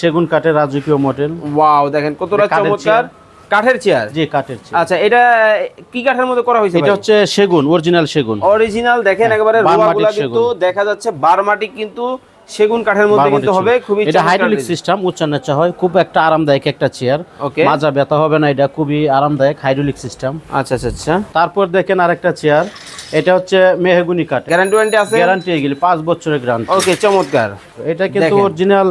সেগুন কাঠের রাজকীয় মডেল ওয়াও দেখেন কতটা চমৎকার। কাঠের চেয়ার জি কাঠের চেয়ার আচ্ছা এটা কি কাঠের মধ্যে করা হয়েছে এটা হচ্ছে সেগুন অরিজিনাল সেগুন। অরিজিনাল দেখেন একেবারে বারমাটিক রোয়াগুলা কিন্তু। দেখা যাচ্ছে বারমাটি কিন্তু সেগুন কাঠের মধ্যে কিন্তু হবে খুবই এটা হাইড্রোলিক সিস্টেম উচ্চ নিচা হয় খুব একটা আরামদায়ক একটা চেয়ার ওকে মাজা ব্যথা হবে না এটা খুবই আরামদায়ক হাইড্রোলিক সিস্টেম আচ্ছা আচ্ছা আচ্ছা। তারপর দেখেন আরেকটা চেয়ার এটা হচ্ছে মেহগুনি কাঠ। গ্যারান্টি ওয়ারেন্টি আছে? গ্যারান্টি এগুলি পাঁচ বছরের গ্যারান্টি ওকে চমৎকার। এটা কিন্তু অরিজিনাল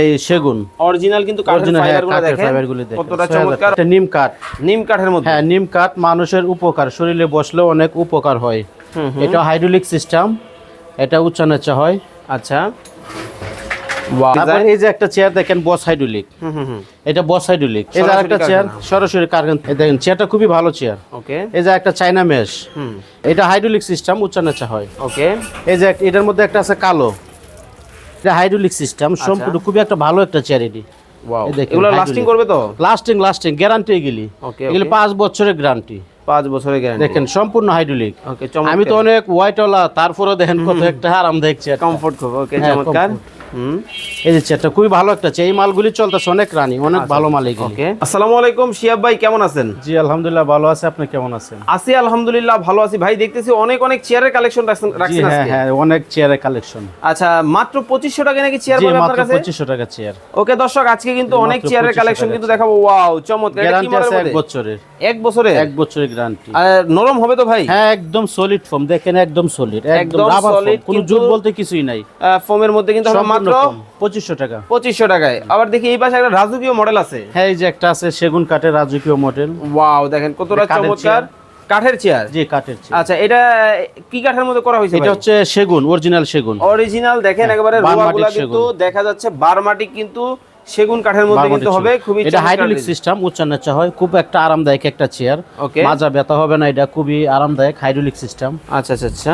এই সেগুন। অরিজিনাল কিন্তু কাঠের অরিজিনাল ফাইবারগুলো কাঠের দেখেন। ফাইবার দেখেন। কতটা চমৎকার। এটা নিম কাঠ। নিম কাঠের মধ্যে? হ্যাঁ নিম কাঠ মানুষের উপকার। শরীরে বসলেও অনেক উপকার হয়। এটা হাইড্রোলিক সিস্টেম এটা উচ্চ নিচা হয় আচ্ছা। এই যে একটা চেয়ার দেখেন বস হাইড্রোলিক এটা বস হাইড্রোলিক এই যে একটা চেয়ার কারখানা। সরাসরি কারখানা। দেখেন চেয়ারটা খুবই ভালো চেয়ার ওকে এই যে একটা চাইনা মেশ হুম। এটা হাইড্রোলিক সিস্টেম উচ্চ নিচা হয়। ওকে এই যে এটার মধ্যে একটা আছে কালো। এটা হাইড্রোলিক সিস্টেম সম্পূর্ণ খুবই একটা ভালো একটা চেয়ার এটি। এগুলো লাস্টিং করবে তো? লাস্টিং লাস্টিং গ্যারান্টি এগুলি। ওকে এগুলি পাঁচ বছরের গ্যারান্টি পাঁচ বছরের গ্যারান্টি দেখেন সম্পূর্ণ হাইড্রোলিক ওকে আমি তো অনেক হোয়াইটওয়ালা তারপরে দেখেন কত একটা আরাম দেখছি কমফোর্ট খুব ওকে হ্যাঁ, চমৎকার। এই যে চেয়ারটা খুবই ভালো একটা চেয়ার। এই মালগুলি চলতেছে অনেক রানি অনেক আচ্ছা, ভালো মাল এগুলি। ওকে। আসসালামু আলাইকুম শিয়াব ভাই কেমন আছেন? জি আলহামদুলিল্লাহ ভালো আছে। আপনি কেমন আছেন? আছি আলহামদুলিল্লাহ ভালো আছি। ভাই দেখতেছি অনেক অনেক চেয়ারের কালেকশন রাখছেন রাখছেন হ্যাঁ হ্যাঁ অনেক চেয়ারের কালেকশন। আচ্ছা মাত্র পঁচিশশো টাকা নাকি চেয়ার জি পাবে আপনার মাত্র কাছে? পঁচিশশো টাকা চেয়ার। ওকে দর্শক আজকে কিন্তু অনেক চেয়ারের কালেকশন কিন্তু দেখাবো। ওয়াও চমৎকার। গ্যারান্টি আছে এক বছরের। এক বছরে এক বছরের গ্যারান্টি আর নরম হবে তো ভাই? হ্যাঁ একদম সলিড ফর্ম দেখেন একদম সলিড একদম রাবার কোনো জুট বলতে কিছুই নাই। ফোমের মধ্যে কিন্তু হবে মাত্র পঁচিশশো টাকা। পঁচিশশো টাকায়। আবার দেখি এই পাশে একটা রাজকীয় মডেল আছে। হ্যাঁ এই যে একটা আছে সেগুন কাঠের রাজকীয় মডেল ওয়াও দেখেন কতটা চমৎকার। কাঠের চেয়ার যে কাঠের চেয়ার আচ্ছা এটা কি কাঠের মধ্যে করা হয়েছে এটা হচ্ছে সেগুন অরিজিনাল সেগুন। অরিজিনাল দেখেন একেবারে রোয়াগুলা কিন্তু সেগুন। দেখা যাচ্ছে বারমাটিক কিন্তু সেগুন কাঠের মধ্যে কিন্তু হবে খুবই এটা হাইড্রোলিক সিস্টেম উচ্চ নিচা হয় খুব একটা আরামদায়ক একটা চেয়ার মাজা ব্যথা হবে না এটা খুবই আরামদায়ক হাইড্রোলিক সিস্টেম আচ্ছা আচ্ছা আচ্ছা।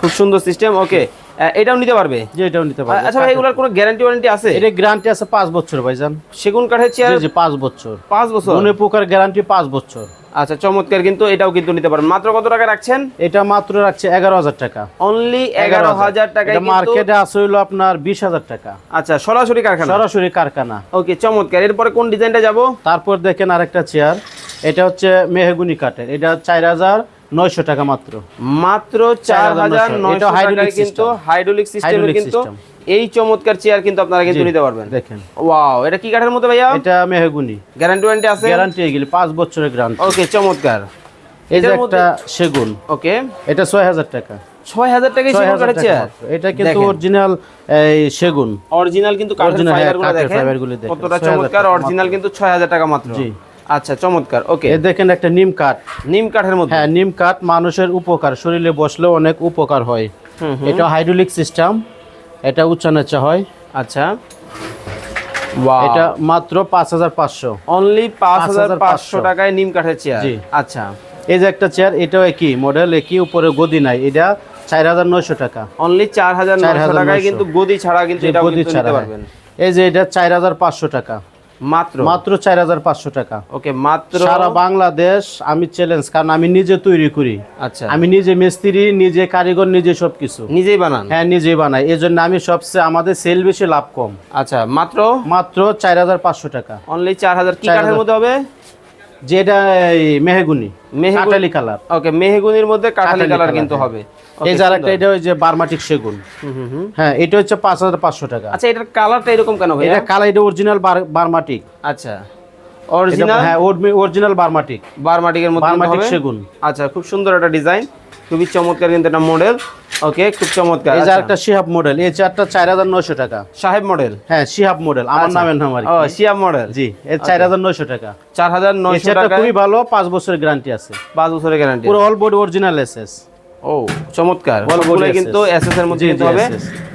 খুব সুন্দর সিস্টেম ওকে এটাও নিতে পারবে? যে এটাও নিতে পারবে। আচ্ছা ভাই এগুলোর কোনো গ্যারান্টি ওয়ারেন্টি আছে? এটা গ্যারান্টি আছে পাঁচ বছর ভাইজান সেগুন কাঠের চেয়ার জি জি পাঁচ বছর। পাঁচ বছর? মনে পোকার গ্যারান্টি পাঁচ বছর। আচ্ছা চমৎকার কিন্তু এটাও কিন্তু নিতে পারবেন। মাত্র কত টাকা রাখছেন? এটা মাত্র রাখছে এগারো হাজার টাকা। অনলি এগারো হাজার। কিন্তু মার্কেটে আছে হইল আপনার বিশ হাজার টাকা। আচ্ছা সরাসরি কারখানা? সরাসরি কারখানা। ওকে চমৎকার। এরপরে কোন ডিজাইনটা যাব? তারপর দেখেন আরেকটা চেয়ার এটা হচ্ছে মেহগুনি কাঠের। এটা চার হাজার নয়শো টাকা মাত্র। মাত্র চার হাজার 4,900 নয়শো এটা hydraulic টাকায় কিন্তু হাইড্রোলিক সিস্টেমের কিন্তু এই চমৎকার চেয়ার কিন্তু আপনারা কিন্তু নিতে পারবেন। দেখেন। ওয়াও এটা কি কাঠের মধ্যে ভাইয়া? এটা মেহগুনি। গ্যারান্টি ওয়ারেন্টি আছে? গ্যারান্টি এগুলি পাঁচ বছরের গ্যারান্টি ওকে চমৎকার। এই যে একটা সেগুন। ওকে এটা ছয় হাজার টাকা। ছয় হাজার টাকায় সেগুন কাঠের চেয়ার এটা কিন্তু অরিজিনাল এই সেগুন। অরিজিনাল কিন্তু কাঠের Original, হ্যাঁ, ফাইবারগুলো দেখেন। fiber গুলো দেখেন। কতটা চমৎকার অরিজিনাল কিন্তু ছয় হাজার টাকা মাত্র। জি। আচ্ছা চমৎকার ওকে এ দেখেন একটা নিম কাঠ। নিম কাঠের মধ্যে? হ্যাঁ নিম কাঠ মানুষের উপকার শরীরে বসলেও অনেক উপকার হয়। এটা হাইড্রোলিক সিস্টেম এটা উচ্চ নিচা হয়। আচ্ছা। এটা মাত্র পাঁচ হাজার পাঁচশো। অনলি পাঁচ হাজার পাঁচশো 5,500 টাকায় নিম কাঠের চেয়ার। আচ্ছা। এই যে একটা চেয়ার এটাও একই মডেল একই উপরে গদি নাই। এটা চার হাজার নয়শো টাকা। অনলি চার হাজার নয়শো 4,900 টাকায় কিন্তু গদি ছাড়া কিন্তু যে এটাও গদি ছাড়া। পারবেন। এই যে এটা চার হাজার পাঁচশো টাকা। মাত্র? মাত্র চার হাজার পাঁচশো টাকা। ওকে মাত্র? সারা বাংলাদেশ আমি চ্যালেঞ্জ কারণ আমি নিজে তৈরি করি। আচ্ছা। আমি নিজে মিস্ত্রি নিজে কারিগর নিজে সবকিছু। নিজেই বানান? হ্যাঁ নিজেই বানাই। এই জন্য আমি সবচেয়ে আমাদের সেল বেশি লাভ কম। আচ্ছা মাত্র? মাত্র চার হাজার পাঁচশো টাকা। অনলি চার হাজার। কি 4,000 কাঠের মধ্যে হবে? যেটা মেহগুনি কাটালি কালার। ওকে মেহগুনির মধ্যে কাঠালি কাঠালি কালার কিন্তু হ্যাঁ। হবে। এই যার একটা এটা যে বারমাটিক সেগুন। হ্যাঁ এটা হচ্ছে পাঁচ হাজার পাঁচশো টাকা। আচ্ছা এটার কালারটা এরকম কেন ভাই এটা কালার এটা অরিজিনাল বারমাটিক। আচ্ছা অরিজিনাল হ্যাঁ অরিজিনাল বারমাটিক। বারমাটিকের মধ্যে বারমাটিক? সেগুন। আচ্ছা খুব সুন্দর একটা ডিজাইন। খুবই চমৎকার কিন্তু একটা মডেল ওকে খুব চমৎকার এই যে আচ্ছা, একটা শিহাব মডেল এই চারটা চার হাজার নয়শো টাকা। সাহেব মডেল হ্যাঁ শিহাব মডেল আমার নামের নাম আর ও কি। মডেল জি এর চার হাজার নয়শো টাকা। চার হাজার এই নয়শো চেয়ারটা টাকা খুবই ভালো পাঁচ বছরের গ্যারান্টি আছে। পাঁচ বছরের গ্যারান্টি পুরো অল বডি অরিজিনাল এসএস ও চমৎকার। Body কিন্তু এসএস এর মধ্যে জি, হবে।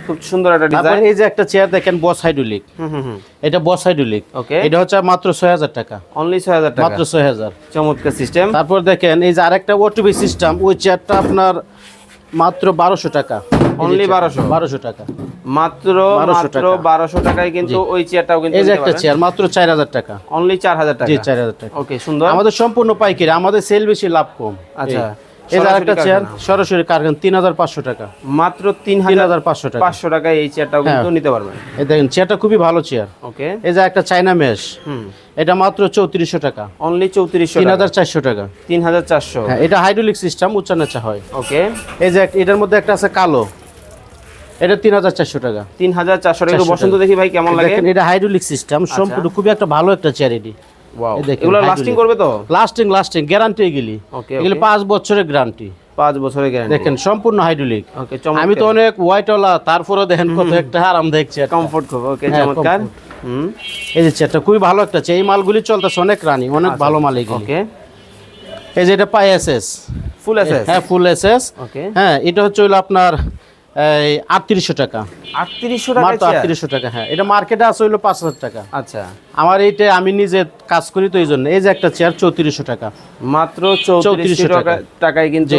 খুব সুন্দর একটা তারপর ডিজাইন এই যে একটা চেয়ার দেখেন বস হাইড্রোলিক হুম এটা বস হাইড্রোলিক ওকে এটা হচ্ছে মাত্র ছয় হাজার টাকা। অনলি ছয় হাজার টাকা। মাত্র ছয় হাজার। চমৎকার সিস্টেম তারপর দেখেন এই যে আরেকটা ওটিভি সিস্টেম ওই চেয়ারটা আপনার মাত্র বারোশো টাকা। অনলি বারোশো? বারোশো টাকা। মাত্র 1200 মাত্র। বারোশো টাকায় কিন্তু ওই চেয়ারটাও কিন্তু এই যে একটা চেয়ার মাত্র চার হাজার টাকা। অনলি চার হাজার টাকা। জি চার হাজার টাকা। ওকে সুন্দর। আমাদের সম্পূর্ণ পাইকারি আমাদের সেল বেশি লাভ কম। আচ্ছা। একটা চেয়ার সরাসরি কারখানা তিন হাজার পাঁচশো টাকা। মাত্র তিন হাজার পাঁচশো টাকা। পাঁচশো টাকায় এই কিন্তু নিতে পারবেন। এই দেখেন চেয়ারটা খুবই ভালো চেয়ার ওকে। এই যে একটা চাইনা মেশ এটা মাত্র চৌত্রিশশো টাকা। অনলি চৌত্রিশশো তিন হাজার চারশো টাকা। তিন হাজার চারশো। হ্যাঁ এটা হাইড্রোলিক সিস্টেম উচ্চ নেচা হয়। ওকে। এই যে এটার মধ্যে একটা আছে কালো। এটা তিন হাজার চারশো টাকা। তিন হাজার চারশো টাকা। বসন্ত দেখি ভাই কেমন লাগে? এটা হাইড্রোলিক সিস্টেম সম্পূর্ণ খুবই একটা ভালো একটা চেয়ার এটি। এগুলো hydraulic। লাস্টিং করবে তো? লাস্টিং লাস্টিং গ্যারান্টি এগুলি। এগুলি পাঁচ বছরের গ্যারান্টি পাঁচ বছরের গ্যারান্টি দেখেন সম্পূর্ণ হাইড্রোলিক আমি তো অনেক হোয়াইটওয়ালা তারপরে দেখেন কত একটা আরাম দেখছে কমফোর্ট খুব ওকে হ্যাঁ, চমৎকার। এই যে চেয়ারটা খুবই ভালো একটা চেয়ার এই মালগুলি চলতেছে অনেক রানি অনেক ভালো মাল এগুলি। ওকে এই যে এটা পাই এসএস ফুল এসএস হ্যাঁ ফুল এসএস ওকে হ্যাঁ এটা হচ্ছে হলো আপনার এই আটত্রিশশো টাকা। আটত্রিশশো টাকা মাত্র আটত্রিশশো টাকা হ্যাঁ। এটা মার্কেটে আছে হইল পাঁচ হাজার টাকা। আচ্ছা। আমার এইটা আমি নিজে কাজ করি তো এই জন্য এই যে একটা চেয়ার চৌত্রিশশো টাকা। মাত্র চৌত্রিশশো টাকা। টাকায় কিন্তু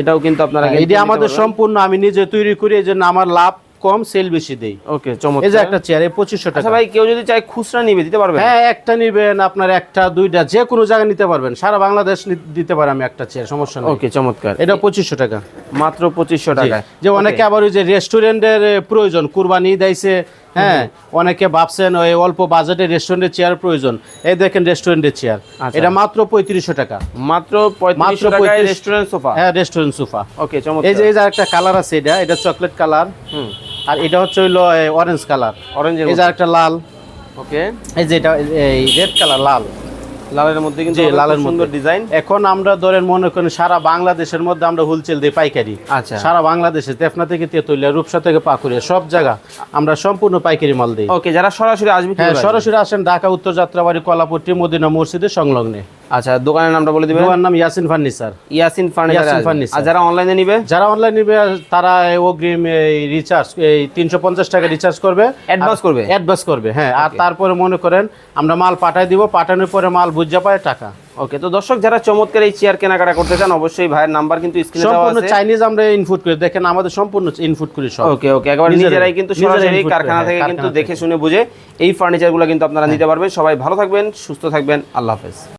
এটাও কিন্তু আপনারা হ্যাঁ, এটা আমাদের সম্পূর্ণ আমি নিজে তৈরি করি এই জন্য আমার লাভ কম সেল বেশি দেই। ওকে চমৎকার। এই যে একটা চেয়ার এই পঁচিশশো টাকা। আচ্ছা ভাই কেউ যদি চায় খুচরা নিবে দিতে পারবে হ্যাঁ একটা নিবেন আপনার একটা দুইটা যে কোনো জায়গায় নিতে পারবেন। সারা বাংলাদেশ দিতে পারে আমি একটা চেয়ার সমস্যা নেই। ওকে চমৎকার। এটা পঁচিশশো টাকা। মাত্র পঁচিশশো টাকা যে অনেকে আবার ওই যে রেস্টুরেন্টের প্রয়োজন কুরবানি দিয়েছে হ্যাঁ অনেকে ভাবছেন ওই অল্প বাজেটে রেস্টুরেন্টের চেয়ার প্রয়োজন। এই দেখেন রেস্টুরেন্টের চেয়ার আচ্ছা। এটা মাত্র পঁয়ত্রিশশো টাকা। মাত্র মাত্র রেস্টুরেন্ট সোফা হ্যাঁ রেস্টুরেন্ট সোফা ওকে এই চমৎকার। যে এই যে একটা কালার আছে এটা এটা চকলেট কালার হুম। আর এটা হচ্ছে হইল অরেঞ্জ কালার অরেঞ্জের এই যে একটা লাল। ওকে। এই যে এটা এই রেড কালার লাল। লালের মধ্যে কিন্তু লালের সুন্দর ডিজাইন এখন আমরা ধরেন মনে করেন সারা বাংলাদেশের মধ্যে আমরা হুলচেল দিই পাইকারি। আচ্ছা। সারা বাংলাদেশে তেফনা থেকে তেতুলিয়া রূপসা থেকে পাকুড়িয়া সব জায়গা আমরা সম্পূর্ণ পাইকারি মাল দিই। ওকে যারা সরাসরি আসবে হ্যাঁ সরাসরি আসেন ঢাকা উত্তর যাত্রাবাড়ি কলাপট্টি মদিনা মসজিদের সংলগ্নে। আচ্ছা দোকানের নামটা বলে দিবেন। দোকান নাম Yasin furniture. Yasin furniture furniture. আর যারা অনলাইনে নিবে? যারা অনলাইন নিবে তারা অগ্রিম এই রিচার্জ এই তিনশো পঞ্চাশ টাকা রিচার্জ করবে। অ্যাডভান্স করবে? অ্যাডভান্স করবে হ্যাঁ। আর তারপরে মনে করেন আমরা মাল পাঠাই দিব পাঠানোর পরে মাল বুঝা পায় টাকা। ওকে তো দর্শক যারা চমৎকার এই চেয়ার কেনাকাটা করতে চান অবশ্যই ভাইয়ের নাম্বার কিন্তু স্ক্রিনে দেওয়া সম্পূর্ণ আছে। চাইনিজ আমরা ইনপুট করি। দেখেন আমাদের সম্পূর্ণ ইনপুট করি সব। ওকে ওকে একবার নিজেরাই- কিন্তু সরাসরি কারখানা হ্যাঁ, থেকে কিন্তু দেখে শুনে বুঝে এই ফার্নিচারগুলো কিন্তু আপনারা নিতে পারবেন। সবাই ভালো থাকবেন সুস্থ থাকবেন। আল্লাহ হাফেজ।